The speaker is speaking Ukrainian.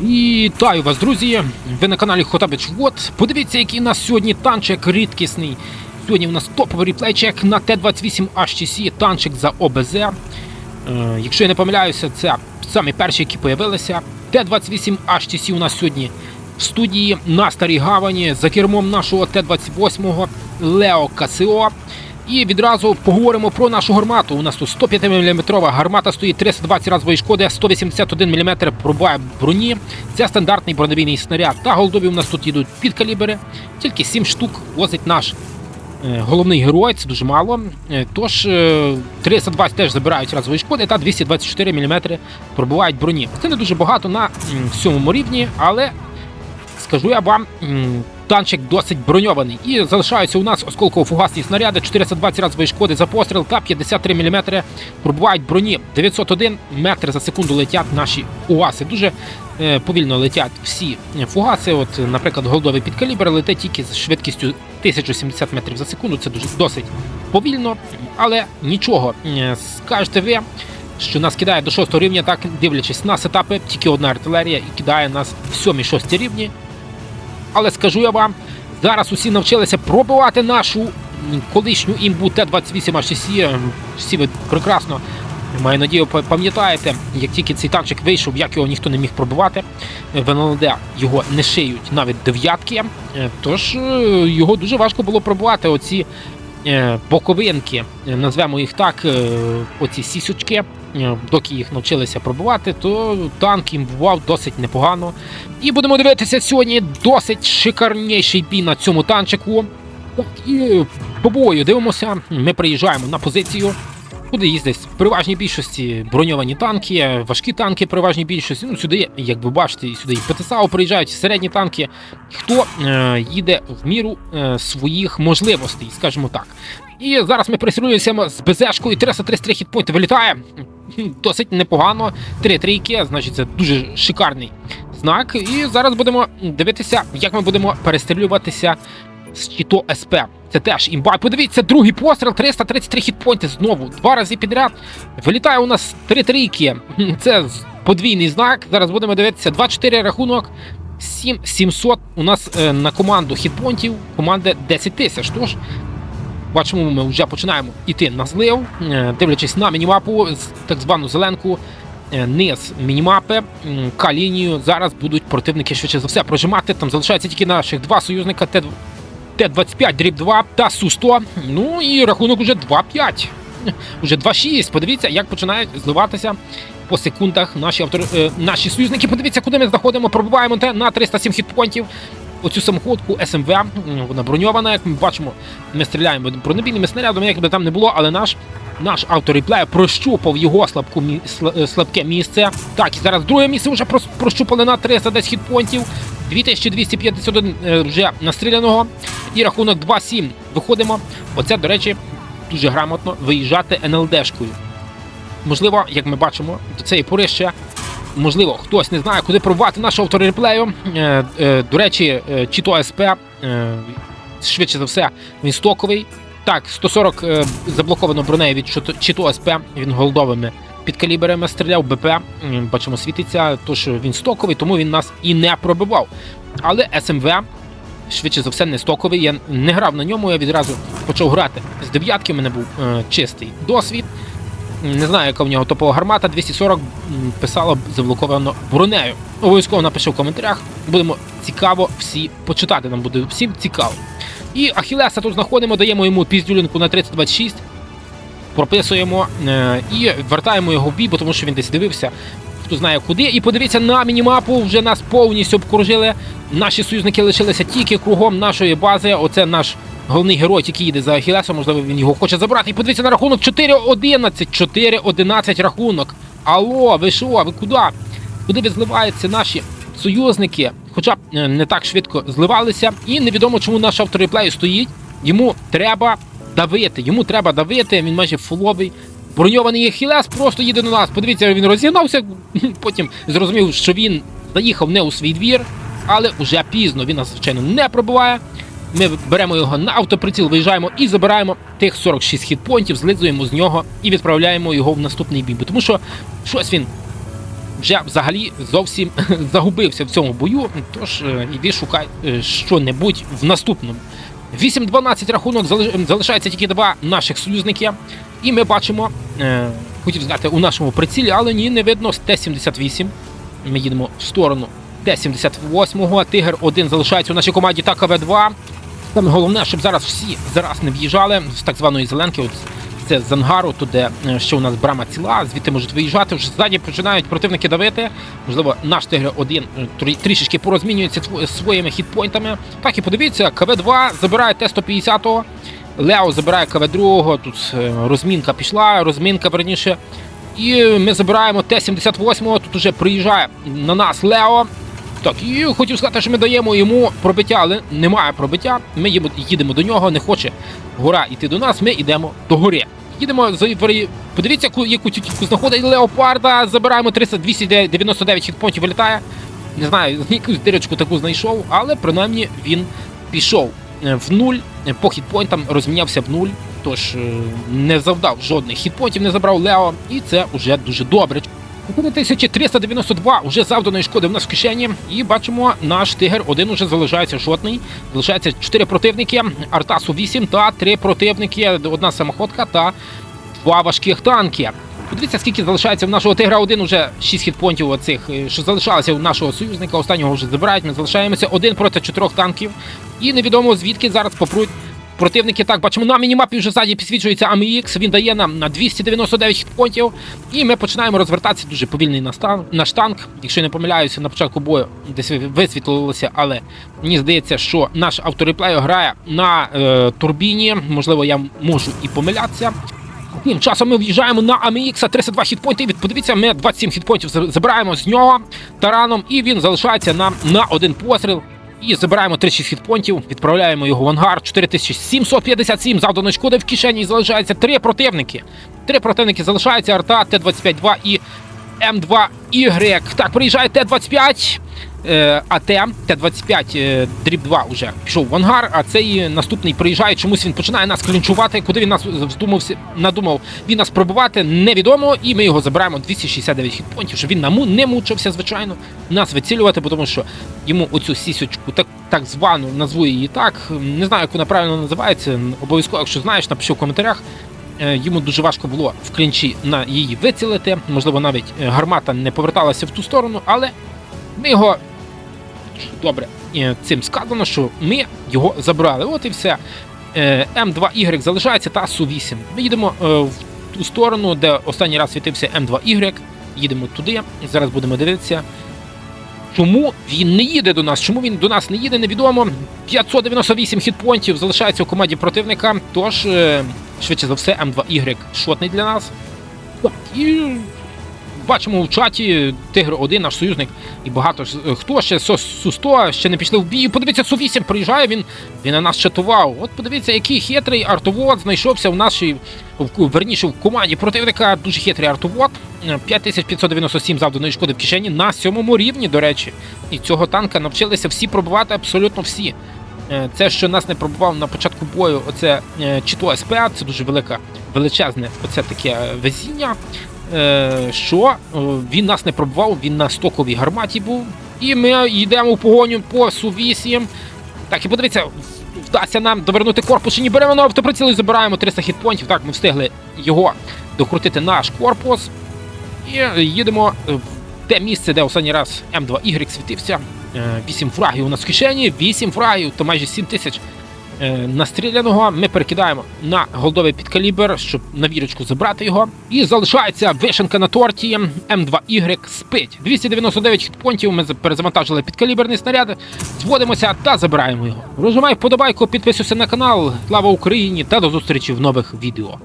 Вітаю вас, друзі! Ви на каналі Хотабич Вот. Подивіться, який у нас сьогодні танчик рідкісний. Сьогодні у нас топовий реплейчик на Т-28 HTC танчик за ОБЗ. Е, якщо я не помиляюся, це самі перші, які появилися. Т-28 HTC у нас сьогодні в студії на Старій Гавані за кермом нашого Т-28 Лео Касіо. І відразу поговоримо про нашу гармату. У нас тут 105 мм гармата стоїть 320 разової шкоди, 181 мм пробиває броні. Це стандартний бронебійний снаряд. Та голдові у нас тут йдуть під калібри. Тільки 7 штук возить наш е, головний герой, це дуже мало. Е, Тож е, 320 теж забирають разової шкоди, та 224 мм пробивають броні. Це не дуже багато на сьомому рівні, але скажу я вам, танчик досить броньований. І залишаються у нас осколково-фугасні снаряди, 420 разової шкоди за постріл та 53 мм пробувають броні. 901 метр за секунду летять наші фугаси. Дуже е, повільно летять всі фугаси. От, наприклад, голдовий підкалібр летить тільки з швидкістю 1070 метрів за секунду. Це дуже досить повільно, але нічого. Е, Скажете ви. Що нас кидає до 6 рівня, так дивлячись на сетапи, тільки одна артилерія і кидає нас в 7-6 рівні. Але скажу я вам, зараз усі навчилися пробивати нашу колишню імбу Т-28 HTC. Всі ви прекрасно, маю надію, пам'ятаєте, як тільки цей танчик вийшов, як його ніхто не міг пробивати. В НЛД його не шиють навіть дев'ятки. Е, Тож е, його дуже важко було пробивати. Оці е, боковинки, назвемо їх так, оці сісючки. Е, Доки їх навчилися пробивати, то танк їм бував досить непогано. І будемо дивитися сьогодні досить шикарніший бій на цьому танчику. І по бою дивимося. Ми приїжджаємо на позицію. Куди їздять в переважній більшості броньовані танки, важкі танки переважній більшості. Ну, сюди, як ви бачите, сюди і ПТСАУ приїжджають, середні танки. Хто е, їде в міру е, своїх можливостей, скажімо так. І зараз ми присилюємося з БЗшкою 333 хітпойнти вилітає. Досить непогано. Три трійки, значить, це дуже шикарний знак. І зараз будемо дивитися, як ми будемо перестрілюватися з Чіто СП. Це теж імба. Подивіться, другий постріл, 333 хітпойнти знову. Два рази підряд. Вилітає у нас три трійки. Це подвійний знак. Зараз будемо дивитися. 2-4 рахунок. 7 700 у нас е, на команду хітпонтів, команди 10 тисяч. Тож бачимо, ми вже починаємо йти на злив, е, дивлячись на мінімапу, так звану зеленку. е, Низ мінімапи К-лінію. Зараз будуть противники швидше за все прожимати. Там залишається тільки наших два союзника Т- Т-25 дріб 2 та Су-100. Ну і рахунок уже 2-5. Уже 2-6. Подивіться, як починають зливатися по секундах наші автор... е, наші союзники. Подивіться, куди ми знаходимо. Пробиваємо те на 307 хітпонтів. Оцю самоходку СМВ, вона броньована, як ми бачимо, ми стріляємо бронебійними снарядами, як би там не було, але наш наш автореплеєр прощупав його слабку, е, слабке місце. Так, і зараз друге місце вже прощупали на 310 хітпонтів. 2251 е, вже настріляного. І рахунок 2-7. Виходимо. Оце, до речі, дуже грамотно виїжджати НЛДшкою. Можливо, як ми бачимо, до цієї пори ще можливо, хтось не знає, куди пробувати наш автореплею. Е, е, до речі, е, чи то СП, швидше за все, він стоковий. Так, 140 е, заблоковано бронею від Чито- чи то СП, він голдовими підкаліберами стріляв, БП, бачимо, світиться, тож він стоковий, тому він нас і не пробивав. Але СМВ, швидше за все, не стоковий. Я не грав на ньому, я відразу почав грати з дев'ятки, у мене був е, чистий досвід. Не знаю, яка в нього топова гармата. 240 м, писало заблоковано бронею. Обов'язково напиши в коментарях. Будемо цікаво всі почитати. Нам буде всім цікаво. І Ахілеса тут знаходимо, даємо йому піздюлінку на 3026. Прописуємо е, і вертаємо його в бій, тому що він десь дивився. Хто знає куди. І подивіться на мінімапу, вже нас повністю обкружили. Наші союзники лишилися тільки кругом нашої бази. Оце наш головний герой, який їде за Ахілесом, можливо, він його хоче забрати. І подивіться на рахунок 4-11. 4-11 рахунок. Алло, ви що? Ви куди? Куди ви зливаються наші союзники? Хоча б е, не так швидко зливалися. І невідомо, чому наш автореплей стоїть. Йому треба давити. Йому треба давити. Він майже фуловий. Броньований Ахілес просто їде до нас. Подивіться, він розігнався. Потім зрозумів, що він заїхав не у свій двір, але вже пізно. Він нас, звичайно, не пробиває. Ми беремо його на автоприціл, виїжджаємо і забираємо тих 46 хітпонтів, злизуємо з нього і відправляємо його в наступний бій. Тому що щось він вже взагалі зовсім загубився в цьому бою. Тож е, іди шукай е, що-небудь в наступному. 8-12 рахунок залишається тільки два наших союзники. І ми бачимо, е, хотів сказати, у нашому прицілі, але ні, не видно Т-78. Ми їдемо в сторону Т-78. Тигр 1 залишається у нашій команді та КВ-2. Саме головне, щоб зараз всі зараз не в'їжджали з так званої зеленки. От це з ангару, туди е, ще у нас брама ціла, звідти можуть виїжджати. Вже ззаді починають противники давити. Можливо, наш Тигр 1 трішечки порозмінюється своїми хітпойнтами. Так і подивіться, КВ-2 забирає Т-150-го. Лео забирає КВ-2. Тут е, розмінка пішла, розмінка верніше. І ми забираємо Т-78. Тут уже приїжджає на нас Лео. Так, і хотів сказати, що ми даємо йому пробиття, але немає пробиття. Ми їдемо, до нього, не хоче гора йти до нас, ми йдемо до гори. Їдемо за Подивіться, яку, тютюку знаходить леопарда. Забираємо 300, 299 хітпонтів вилітає. Не знаю, якусь дирочку таку знайшов, але принаймні він пішов е, в нуль. е, По хітпойнтам розмінявся в нуль. Тож е, не завдав жодних хітпонтів, не забрав Лео, і це вже дуже добре. 1392 вже завданої шкоди в нас в кишені. І бачимо, наш тигр один уже залишається жодний. Залишається 4 противники, Артасу 8 та 3 противники, одна самоходка та два важких танки. Подивіться, скільки залишається в нашого тигра один уже 6 хітпонтів оцих, е, що залишалося у нашого союзника. Останнього вже забирають. Ми залишаємося один проти чотирьох танків. І невідомо звідки зараз попруть Противники так бачимо на мінімапі вже ззаді підсвічується AMX, Він дає нам на 299 хітпонтів. І ми починаємо розвертатися. Дуже повільний наш танк. Якщо я не помиляюся, на початку бою десь висвітлилося, але мені здається, що наш автореплей грає на е, турбіні. Можливо, я можу і помилятися. Тим часом ми в'їжджаємо на AMX 32 хітпойнти. Подивіться, ми 27 хітпойнтів за- забираємо з нього тараном, і він залишається нам на один постріл. І забираємо 36 хітпонтів, відправляємо його в ангар. 4757 завданої шкоди в кишені і залишається три противники. Три противники залишаються арта Т-25-2 і М2Y. Так, приїжджає Т-25. Е, АТ Т-25 е, дріб 2 вже пішов в ангар, а цей наступний приїжджає. Чомусь він починає нас клінчувати. Куди він нас вздумався, надумав він нас пробувати, невідомо. І ми його забираємо 269 хітпонтів, щоб він наму не мучився, звичайно, нас вицілювати, бо тому що йому оцю сісочку, так, так звану, назву її так. Не знаю, як вона правильно називається. Обов'язково, якщо знаєш, напиши в коментарях. Е, Йому дуже важко було в клінчі на її вицілити. Можливо, навіть гармата не поверталася в ту сторону, але ми його добре е, цим сказано, що ми його забрали. От і все. Е, М2Y залишається та Су-8. Ми їдемо е, в ту сторону, де останній раз світився М2Y. Їдемо туди. Зараз будемо дивитися. Чому він не їде до нас? Чому він до нас не їде, невідомо. 598 хітпонтів залишається у команді противника. Тож, швидше за все, М2Y шотний для нас. Так, і бачимо в чаті Тигр 1 наш союзник, і багато е, хто ще Су-100 ще не пішли в бій. Подивіться, Су-8 приїжджає, він, він на нас чатував. От подивіться, який хитрий артовод знайшовся в нашій, в, верніше, в команді противника. Дуже хитрий артовод. Е, 5597 завданої шкоди в кишені на сьомому рівні, до речі. І цього танка навчилися всі пробувати, абсолютно всі. Е, Це, що нас не пробував на початку бою, оце е, Чіто СП, це дуже велика, величезне оце таке везіння. Е, Що е, він нас не пробував, він на стоковій гарматі був. І ми йдемо в погоню по Су-8. Так, і подивіться, вдасться нам довернути корпус чи ні. Беремо на автоприціл і забираємо 300 хітпонтів. Так, ми встигли його докрутити наш корпус. І їдемо в те місце, де останній раз М2Y світився. 8 фрагів у нас в кишені, 8 фрагів, то майже 7 тисяч е, настріляного. Ми перекидаємо на голдовий підкалібр, щоб на вірочку забрати його. І залишається вишенка на торті. М2Y спить. 299 хітпонтів. Ми перезавантажили підкаліберний снаряд. Зводимося та забираємо його. Розумай вподобайку, підписуйся на канал. Слава Україні та до зустрічі в нових відео.